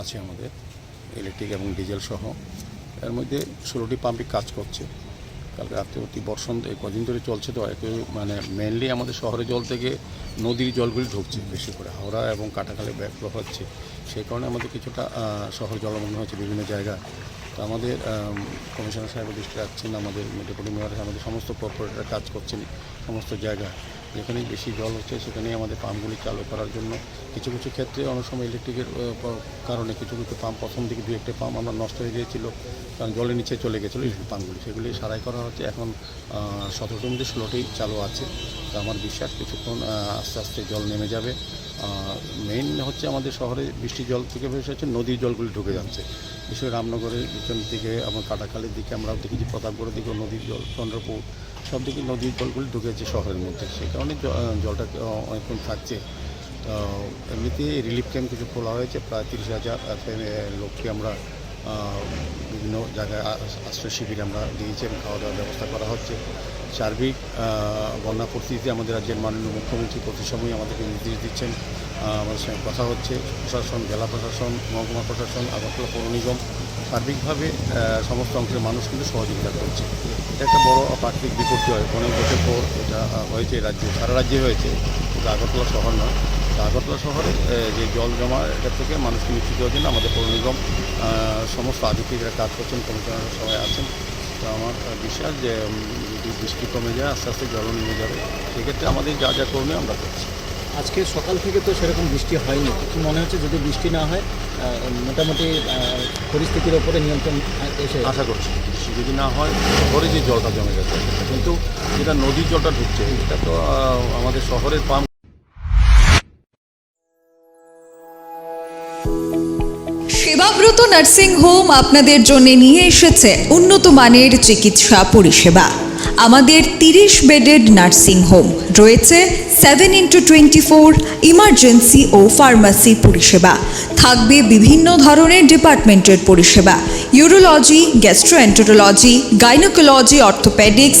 আছে আমাদের ইলেকট্রিক এবং ডিজেল সহ। এর মধ্যে ষোলোটি পাম্পই কাজ করছে। কালকে রাত্রে অতি বর্ষণ কদিন ধরে চলছে তো একটু মানে মেনলি আমাদের শহরের জল থেকে নদীর জলগুলি ঢুকছে বেশি করে। হাওড়া এবং কাটাখালে ব্যাকফ্লো হচ্ছে। সেই কারণে আমাদের কিছুটা শহর জলমগ্ন হচ্ছে বিভিন্ন জায়গায়। তো আমাদের কমিশনার সাহেব দৃষ্টি রাখছেন আমাদের মেয়র আমাদের সমস্ত কর্পোরেটর কাজ করছেন সমস্ত জায়গায়। যেখানেই বেশি জল হচ্ছে সেখানেই আমাদের পাম্পগুলি চালু করার জন্য। কিছু কিছু ক্ষেত্রে অনেক সময় ইলেকট্রিকের কারণে কিছু কিছু পাম্প প্রথম দিকে দু একটা পাম্প আমার নষ্ট হয়ে গিয়েছিল, কারণ জলের নিচে চলে গেছিল ইলেকট্রিক পাম্পগুলি। সেগুলি সারাই করা হচ্ছে। এখন সতেরোটির মধ্যে ষোলোটি চালু আছে। তো আমার বিশ্বাস কিছুক্ষণ আস্তে আস্তে জল নেমে যাবে। মেইন হচ্ছে আমাদের শহরে বৃষ্টির জল থেকে বেশি হচ্ছে নদীর জলগুলি ঢুকে যাচ্ছে। বিশেষ রামনগরের পিছন দিকে আমার কাটাখালের দিকে আমরা দেখেছি, প্রতাপগড়ের দিকেও নদীর জল, চন্দ্রপুর সব দিকে নদীর জলগুলি ঢুকেছে শহরের মধ্যে। সেই কারণে জলটা অনেকক্ষণ থাকছে। এমনিতে রিলিফ ক্যাম্প কিছু খোলা হয়েছে, প্রায় তিরিশ হাজার। লোককে আমরা বিভিন্ন জায়গায় আশ্রয় শিবিরে আমরা দিয়েছি এবং খাওয়া দাওয়ার ব্যবস্থা করা হচ্ছে। সার্বিক বন্যা পরিস্থিতিতে আমাদের রাজ্যের মাননীয় মুখ্যমন্ত্রী প্রতি সময় আমাদেরকে নির্দেশ দিচ্ছেন। আমাদের সঙ্গে কথা হচ্ছে। প্রশাসন, জেলা প্রশাসন, মহকুমা প্রশাসন, আগরতলা পৌর নিগম সার্বিকভাবে সমস্ত অংশের মানুষ কিন্তু সহযোগিতা করছে। এটা একটা বড় প্রাকৃতিক বিপত্তি হয়। অনেক বছর পর এটা হয়েছে রাজ্যে, সারা রাজ্যে হয়েছে। কিন্তু আগরতলা শহর নয়। আগরতলা শহরে যে জল জমা, এটা থেকে মানুষকে নিশ্চিত হওয়ার জন্য আমাদের পৌর নিগম সমস্ত আধিকারিকরা কাজ করছেন কমিশনার সবাই আছেন। তো আমার বিশ্বাস যে যদি বৃষ্টি কমে যায়, আস্তে আস্তে জল নেমে যাবে, সেক্ষেত্রে আমাদের যা যা করণীয় আমরা করছি। আজকে সকাল থেকে তো সেরকম বৃষ্টি হয়নি। কিন্তু মনে হচ্ছে যদি বৃষ্টি না হয় আহ, মোটামুটি আহ, পরিস্থিতির ওপরে নিয়ন্ত্রণ এসে আশা করছি। বৃষ্টি যদি না হয় শহরে যে জলটা জমে যাচ্ছে কিন্তু যেটা নদীর জলটা ঢুকছে এটা তো আমাদের শহরের পাম্প সেবাব্রত নার্সিং হোম আপনাদের জন্য নিয়ে এসেছে উন্নত মানের চিকিৎসা পরিষেবা। আমাদের তিরিশ বেডেড নার্সিং হোম। রয়েছে seven into twenty four emergency ও ফার্মাসি পরিষেবা। থাকবে বিভিন্ন ধরনের ডিপার্টমেন্টের পরিষেবা। Urology gastroenterology gynaecology orthopaedics